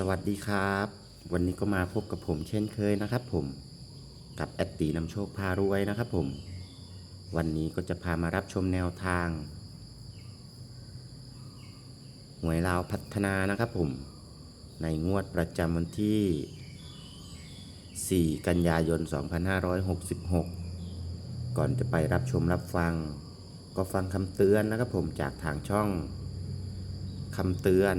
สวัสดีครับ วันนี้ก็มาพบกับผมเช่นเคยนะครับผมกับแอดตีนำโชคพารวยนะครับผม วันนี้ก็จะพามารับชมแนวทางหวยลาวพัฒนานะครับผม ในงวดประจำวันที่ 4 กันยายน 2566 ก่อนจะไปรับชมรับฟัง ก็ฟังคำเตือนนะครับผมจากทางช่องคำเตือน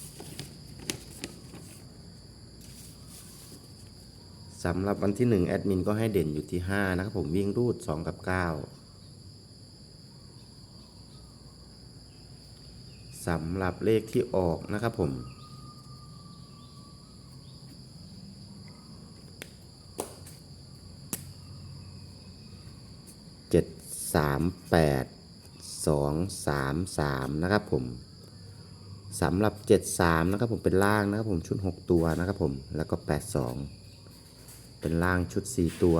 สำหรับวันที่ 1 แอดมินก็ให้เด่นอยู่ที่ 5 นะครับผมวิ่งรูด 2 กับ 9 สำหรับเลขที่ออกนะครับผม เจ็ดสามแปดสองสามสามนะครับผมสำหรับเจ็ดสามนะครับผมเป็นล่างนะครับผมชุดหกตัวนะครับผมแล้วก็แปดสอง เป็นล่างชุดสี่ตัว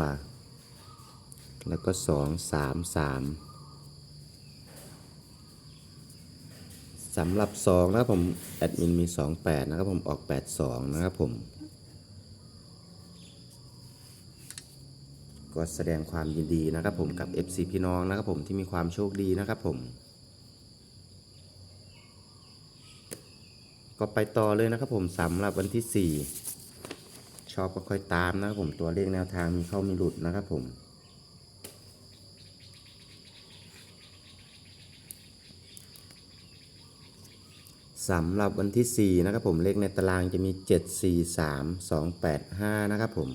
แล้วก็สองสามสามสำหรับสองนะครับผม แอดมินมีสองแปดนะครับผม ออกแปดสองนะครับผม ก็แสดงความยินดีนะครับผมกับ FC พี่น้องนะครับผมที่มีความโชคดีนะครับผมก็ไปต่อเลยนะครับผมสำหรับวันที่ 4 ชอบก็ค่อยตามนะครับผมตัวเลขแนวทางมีเข้ามีหลุดนะครับผมสำหรับวันที่ 4 นะครับผมเลขในตารางจะมี 7 4 3 2 8 5 นะครับผม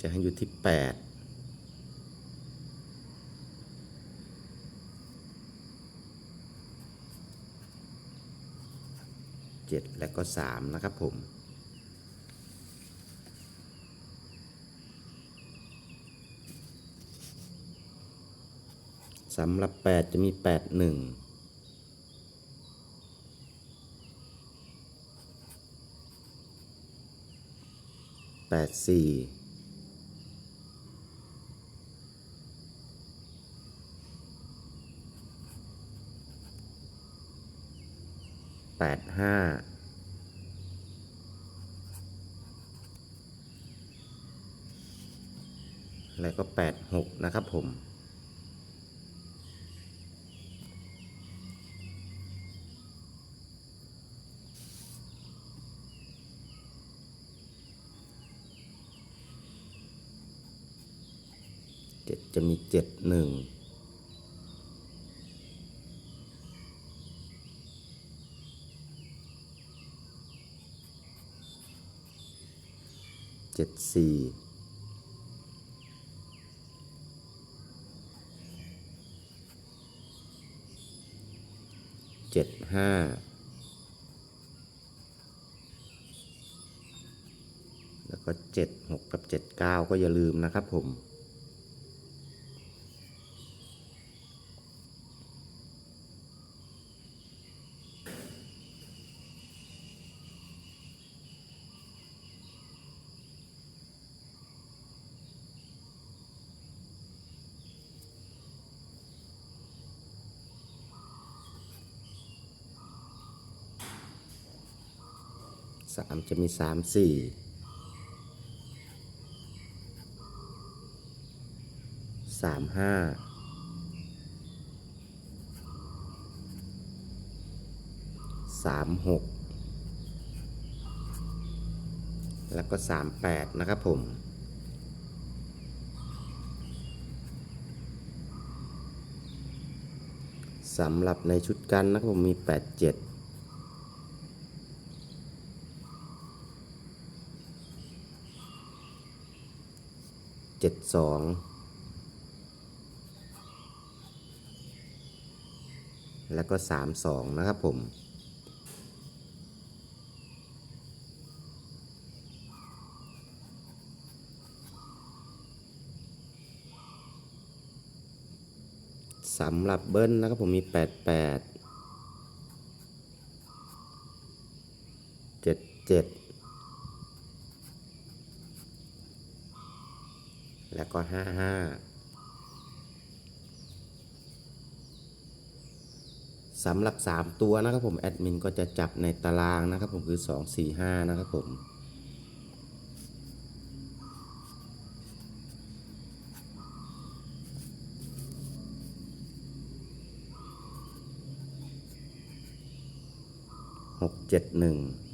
จะให้อยู่ที่ 87และก็ 3 นะครับผม สำหรับ 8 จะมี 8 1 8 4 แปดห้าแล้วก็แปดหกนะครับผมเจ็ดจะมีเจ็ดหนึ่ง จ็ดสี่เจ็ดห้าแล้วก็เจ็ดหกกับเจ็ดเก้าก็อย่าลืมนะครับผม สามจะมีสามสี่สามห้าสามหกแล้วก็สามแปดนะครับผม สำหรับในชุดกันนะครับผมมีแปดเจ็ด เจ็ดสองแล้วก็สามสองนะครับผม สำหรับเบิ้ลนะครับผมมีแปดแปดเจ็ดเจ็ด แล้วก็ห้าห้าสำหรับ 3 ตัวนะครับผมแอดมินก็จะจับในตารางนะครับผมคือ 2 4 5 นะครับผม 6 7 1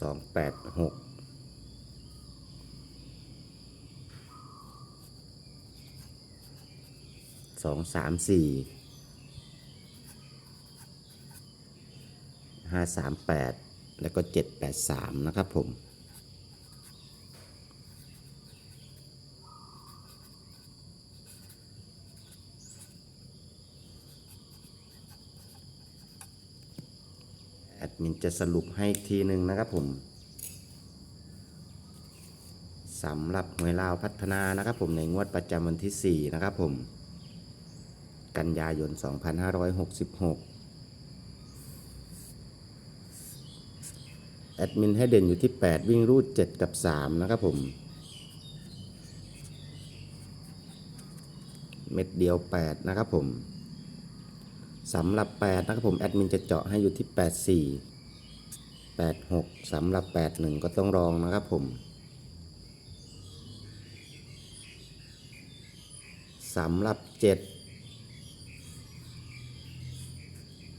สองแปดหกสองสามสี่ห้าสามแปดแล้วก็เจ็ดแปดสามนะครับผม แอดมิน จะสรุปให้ทีหนึ่งนะครับผมสำหรับหวยลาวพัฒนานะครับผมในงวดประจำวันที่ 4 นะครับผม กันยายน 2566 แอดมินให้เด่นอยู่ที่ 8 วิ่งรูด 7 กับ 3 นะครับผม เม็ดเดียว 8 นะครับผมสำหรับ 8 นะครับผม แอดมินจะเจาะให้อยู่ที่ 84 86สำหรับ 81 ก็ต้องรองนะครับผมสำหรับ 7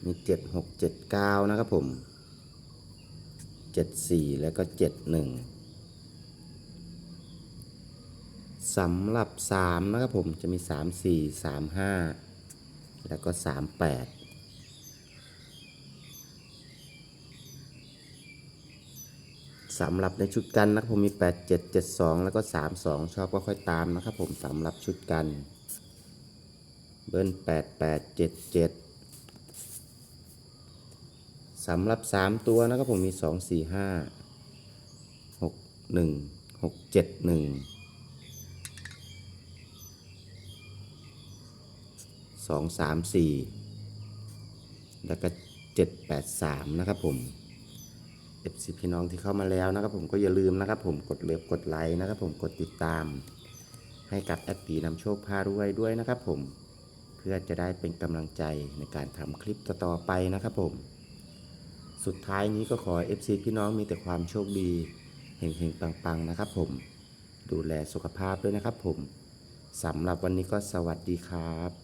มี 7 6 7 9 นะครับผม 74 แล้วก็ 71สำหรับ 3 นะครับผมจะมี 3 4 3 5 แล้วก็ 38 สำหรับในชุดกันนะครับผมมี 8 7 7 2 แล้วก็ 3 2 ชอบก็ค่อยตามนะครับผมสำหรับชุดกัน เบิ้ล8 8 7 7สำหรับ 3 ตัวนะครับผมมี 2 4 5 6 1 6 7 1สองสามสี่แล้วก็เจ็ดแปดสามนะครับผม เอฟซีพี่น้องที่เข้ามาแล้วนะครับผมก็อย่าลืมนะครับผมกดเลิฟกดไลค์นะครับผมกดติดตาม ให้กับแอดปีนำโชคพารวยด้วยนะครับผมเพื่อจะได้เป็นกำลังใจในการทำคลิปต่อๆไปนะครับผม สุดท้ายนี้ก็ขอ FC พี่น้องมีแต่ความโชคดีเฮงๆปังๆนะครับผมดูแลสุขภาพด้วยนะครับผมสำหรับวันนี้ก็สวัสดีครับ